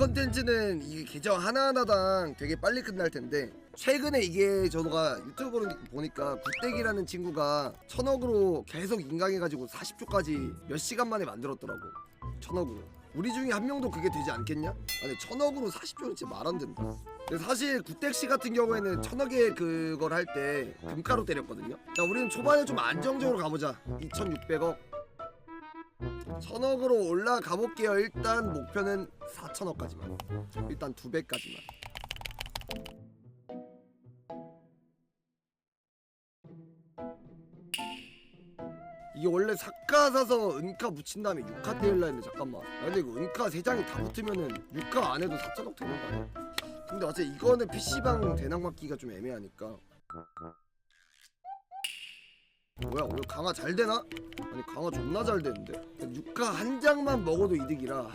컨텐츠는 이게 계정 하나하나당 되게 빨리 끝날 텐데 최근에 이게 저도가 유튜브로 보니까 굿댁이라는 친구가 천억으로 계속 인강해가지고 40조까지 몇 시간 만에 만들었더라고. 천억으로. 우리 중에 한 명도 그게 되지 않겠냐? 아니 천억으로 40조는 진짜 말 안 된다. 사실 굿댁 씨 같은 경우에는 천억에 그걸 할 때 금가로 때렸거든요. 자 우리는 초반에 좀 안정적으로 가보자. 2600억 천억으로 올라가 볼게요. 일단 목표는 4천억까지만. 일단 두 배까지만. 이게 원래 사카 사서 은카 붙인 다음에 6카 때릴라 했는데 잠깐만. 야, 근데 이거 은카 3장이 다 붙으면은 6카 안 해도 4천억 되는 거 아니야? 근데 어차피 이거는 PC방 대낙 맞기가 좀 애매하니까. 뭐야 오늘 강화 잘 되나? 아니 강화 존나 잘 되는데 6카 한 장만 먹어도 이득이라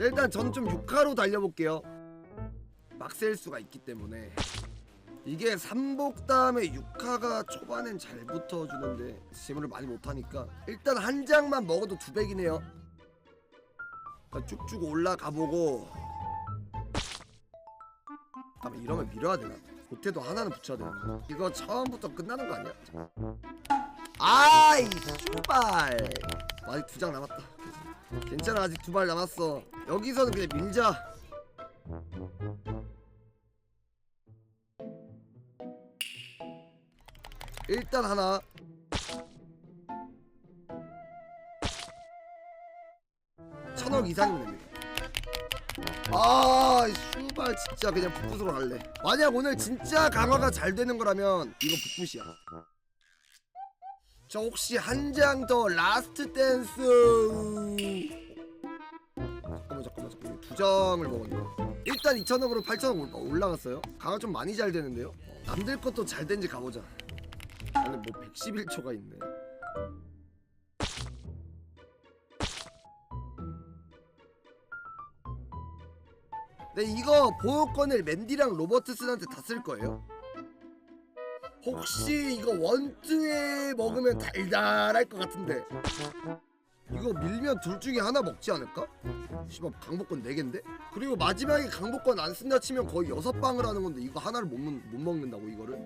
일단 전좀 6카로 달려볼게요 막 셀 수가 있기 때문에 이게 3복 다음에 6카가 초반엔 잘 붙어주는데 재물을 많이 못하니까 일단 한 장만 먹어도 두 배이네요 쭉쭉 올라가보고 이러면 밀어야 되나? 못해도 하나는 붙여야 되나? 이거 처음부터 끝나는 거 아니야? 아이 슈발. 아직 두 장 남았다. 괜찮아 아직 두 발 남았어. 여기서는 그냥 밀자. 일단 하나. 천억 이상이면 됩니다. 아 슈발 진짜 그냥 북부스로 갈래. 만약 오늘 진짜 강화가 잘 되는 거라면 이거 북부시야 저 혹시 한 장 더 라스트 댄스? 잠깐만 잠깐만 잠깐만. 두 장을 먹었네 일단 2천억으로 8천억 올라갔어요. 강화 좀 많이 잘 되는데요? 남들 것도 잘 된지 가보자. 근데 뭐 111초가 있네. 근데 이거 보호권을 맨디랑 로버트슨한테 다 쓸 거예요? 혹시 이거 원투에 먹으면 달달할 것 같은데 이거 밀면 둘 중에 하나 먹지 않을까? 씨발 강복권 4개인데? 그리고 마지막에 강복권 안 쓴다 치면 거의 여섯 방을 하는 건데 이거 하나를 못, 먹- 못 먹는다고 이거를?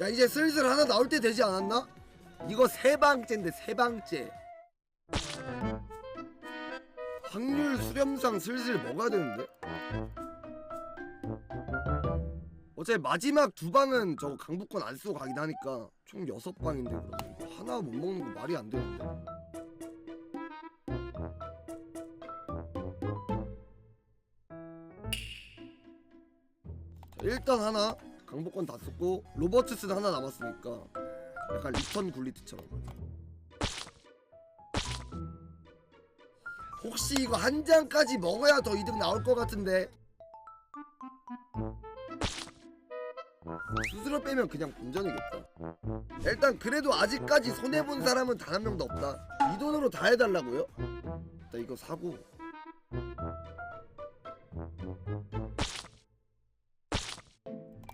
야 이제 슬슬 하나 나올 때 되지 않았나? 이거 세 방째인데 세 방째 확률 수렴상 슬슬 먹어야 되는데? 어차피 마지막 두 방은 저 강북권 안 쓰고 가긴 하니까 총 여섯 방인데 이거 하나 못 먹는 거 말이 안 되는데. 자, 일단 하나 강북권 다 썼고 로버트스는 하나 남았으니까 약간 리턴 굴리트처럼. 혹시 이거 한 장까지 먹어야 더 이득 나올 것 같은데 스스로 빼면 그냥 본전이겠다. 일단 그래도 아직까지 손해 본 사람은 단 한 명도 없다. 이 돈으로 다 해달라고요? 일단 이거 사고.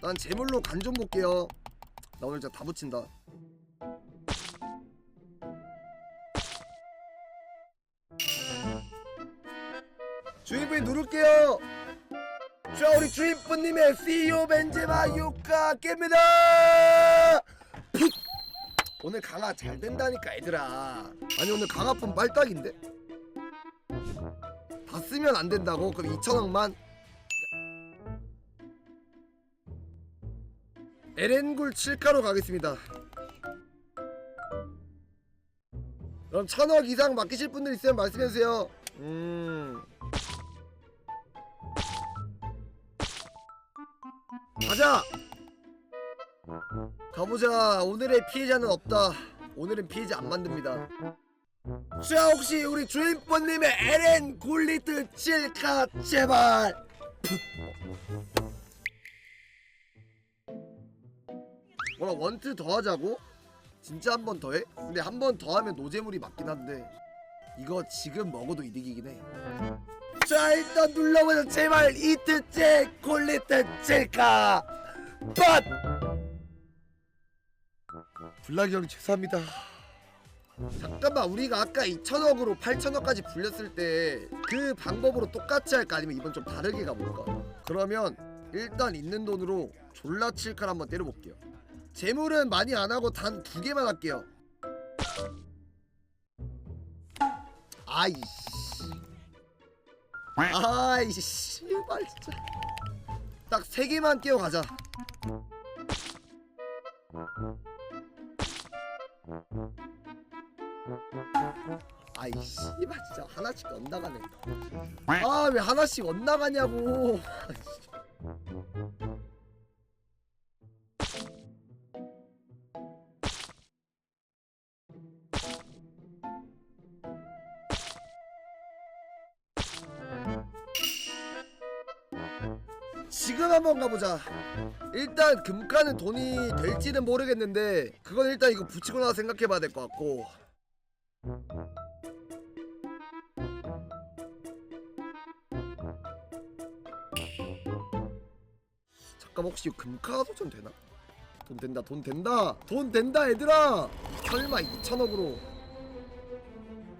난 재물로 간 좀 볼게요. 나 오늘 진짜 다 붙인다. 주인분이 누를게요. 자 우리 주인분님의 CEO 벤제마 유카 깹니다 풋! 오늘 강화 잘 된다니까 얘들아 아니 오늘 강화품 빨딱인데? 다 쓰면 안 된다고? 그럼 2천억만 에렌굴 7카로 가겠습니다 그럼 천억 이상 맡기실 분들 있으면 말씀해주세요 음 가자! 가보자. 오늘의 피해자는 없다. 오늘은 피해자 안 만듭니다. 자, 혹시 우리 주인분님의 에렌 굴리트 칠카 제발. 뭐라 원트 더 하자고? 진짜 한 번 더 해? 근데 한 번 더 하면 노재물이 맞긴 한데 이거 지금 먹어도 이득이긴 해. 자 일단 눌러보자. 제발 이트째 콜리트 칠까 ပတ်블락이 형님 죄송합니다. 잠깐만 우리가 아까 2천억으로 8천억까지 불렸을 때 그 방법으로 똑같이 할까? 아니면 이번 좀 다르게 가볼까? 그러면 일단 있는 돈으로 졸라 칠칼 한번 때려볼게요. 재물은 많이 안 하고 단 두 개만 할게요. 아이씨 아이씨 씨발 진짜. 딱 세 개만 끼워 가자. 아이 씨발 진짜 하나씩 엇나가네. 아 왜 하나씩 엇나가냐고 지금 한번 가보자. 일단 금가는 돈이 될지는 모르겠는데 그건 일단 이거 붙이고 나서 생각해봐야 될 것 같고. 잠깐 혹시 이거 금카 도전 되나? 돈 된다 돈 된다 돈 된다 얘들아! 설마 2천억으로.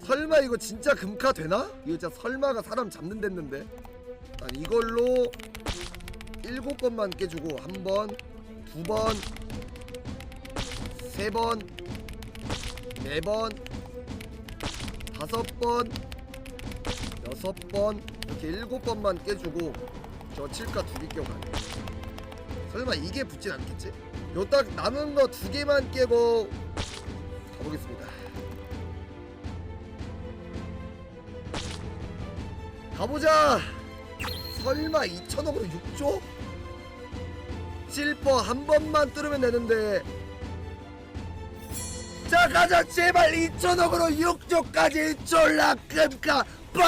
설마 이거 진짜 금카 되나? 이거 진짜 설마가 사람 잡는 됐는데. 난 이걸로 일곱 번만 깨주고 한 번, 두 번, 세 번, 네 번, 다섯 번, 여섯 번 이렇게 일곱 번만 깨주고 저 칠까 두개 끼워가네. 설마 이게 붙진 않겠지? 요 딱 남은 거 두 개만 깨고 가보겠습니다. 가보자. 설마 2천억으로 6조? 실버 한 번만 뚫으면 되는데 자 가자 제발 2천억으로 6조까지 졸라 끔까 뻔!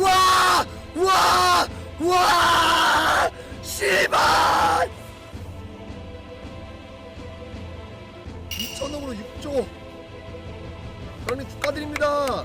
와! 와! 와! 씨발! 2천억으로 6조 형님 축하드립니다